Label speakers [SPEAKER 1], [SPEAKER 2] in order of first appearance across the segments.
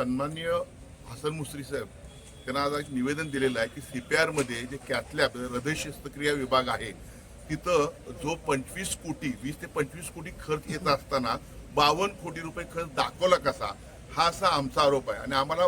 [SPEAKER 1] सन्माननीय हसन मुसरी साहेब त्यांना आज एक निवेदन दिलेलं आहे की सी पी आरमध्ये जे कॅथलॅब म्हणजे हृदय शस्त्रक्रिया विभाग आहे तिथं जो पंचवीस कोटी वीस ते पंचवीस कोटी खर्च येत असताना बावन्न कोटी रुपये खर्च दाखवला कसा हा असा आमचा आरोप आहे. आणि आम्हाला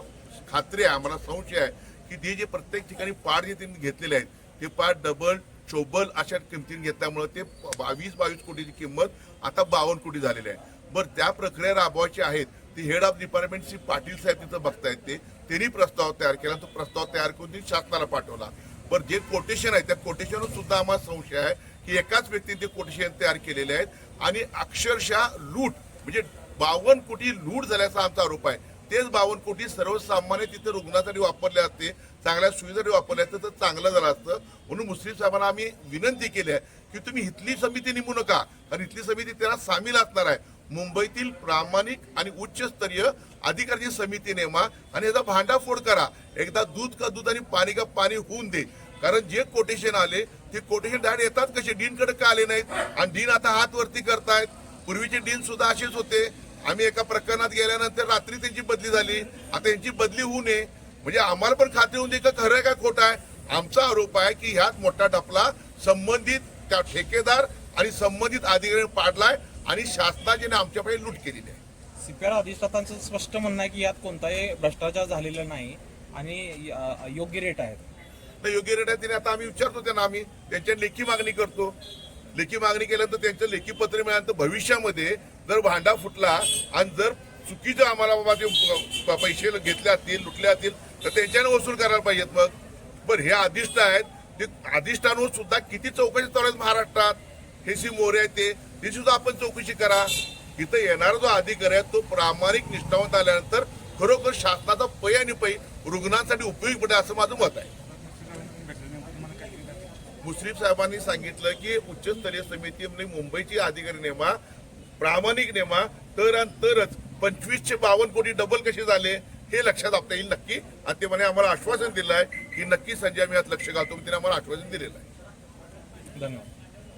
[SPEAKER 1] खात्री आहे आम्हाला संशय आहे की ते जे प्रत्येक ठिकाणी पार्ट जे त्यांनी घेतलेले आहेत ते पार्ट डबल चोबल अशा किमतीने घेतल्यामुळे ते बावीस बावीस कोटीची किंमत आता बावन्न कोटी झालेली आहे. बरं त्या प्रक्रिया राबवायच्या आहेत ती हेड ऑफ डिपार्टमेंटची पाटील साहेब तिथं बघतायत ते. त्यांनी प्रस्ताव तयार केला तो प्रस्ताव तयार करून त्यांनी शासनाला पाठवला. पण जे कोटेशन आहे त्या कोटेशनवर सुद्धा आम्हाला संशय आहे की एकाच व्यक्तीने ते कोटेशन तयार केलेले आहेत आणि अक्षरशः लूट म्हणजे बावन्न कोटी लूट झाल्याचा आमचा आरोप आहे. तेच बावन्न कोटी सर्वसामान्य तिथे रुग्णासाठी वापरले असते चांगल्या सुविधासाठी वापरले असते तर चांगलं झालं असतं. म्हणून मुस्लिम साहेबांना आम्ही विनंती केली आहे की तुम्ही इथली समिती नेमू नका कारण इथली समिती त्याला सामील असणार आहे. मुंबईतील प्रामाणिक आणि उच्चस्तरीय अधिकारी समिती नेमा आणि याचा भांडाफोड करा. एकदा दूध का दूध आणि पाणी का पाणी होऊन दे. कारण जे कोटेशन आले ते कोटेशन डायरेक्ट येतात कसे? डीनकडे का आले नाहीत? आणि डीन आता हात वरती करतायत. पूर्वीचे डीन सुद्धा असेच होते. आम्ही एका प्रकरणात गेल्यानंतर रात्री त्यांची बदली झाली. आता यांची बदली होऊ नये. म्हणजे आम्हाला पण खात्री होऊन दे का खरं आहे का खोटं आहे? आमचा आरोप आहे की ह्यात मोठा टपला संबंधित त्या ठेकेदार आणि संबंधित अधिकारी पाडलाय. आणि शासनाने आमच्याकडे लूट केलेली आहे.
[SPEAKER 2] सीपीआर अधिष्ठातांचं स्पष्ट म्हणणं आहे की यात कोणताही भ्रष्टाचार झालेला नाही आणि योग्य रेट आहेत.
[SPEAKER 1] योग्य रेट आहे तिने आता आम्ही विचारतो त्यांना आम्ही त्यांच्या लेखी मागणी करतो. लेखी मागणी केल्यानंतर त्यांचं लेखी पत्र मिळाल्यानंतर भविष्यामध्ये जर भांडा फुटला आणि जर चुकीचं आम्हाला बाबा ते पैसे घेतले असतील लुटले असतील तर त्यांच्याने वसूल करायला पाहिजेत मग. बरं हे अधिष्ठ आहेत ते अधिष्ठानवर सुद्धा किती चौकशी चालू आहेत महाराष्ट्रात? हे सी मोरे आहेत ते ती सुद्धा आपण चौकशी करा. इथं येणारा जो अधिकारी आहे तो प्रामाणिक निष्ठावंत आल्यानंतर खरोखर शासनाचा पै आणि पै रुग्णांसाठी उपयोगी पडेल असं माझं मत आहे. मुश्रीफ साहेबांनी सांगितलं की उच्चस्तरीय समितीमध्ये म्हणजे मुंबईची अधिकारी नेमा प्रामाणिक नेमा तर आणि तरच पंचवीसशे बावन्न कोटी डबल कसे झाले हे लक्षात आपता येईल नक्की. आणि ते म्हणे आम्हाला आश्वासन दिलं आहे की नक्की संजय आम्ही यात लक्ष घालतो तिने आम्हाला आश्वासन दिलेलं आहे.
[SPEAKER 2] धन्यवाद.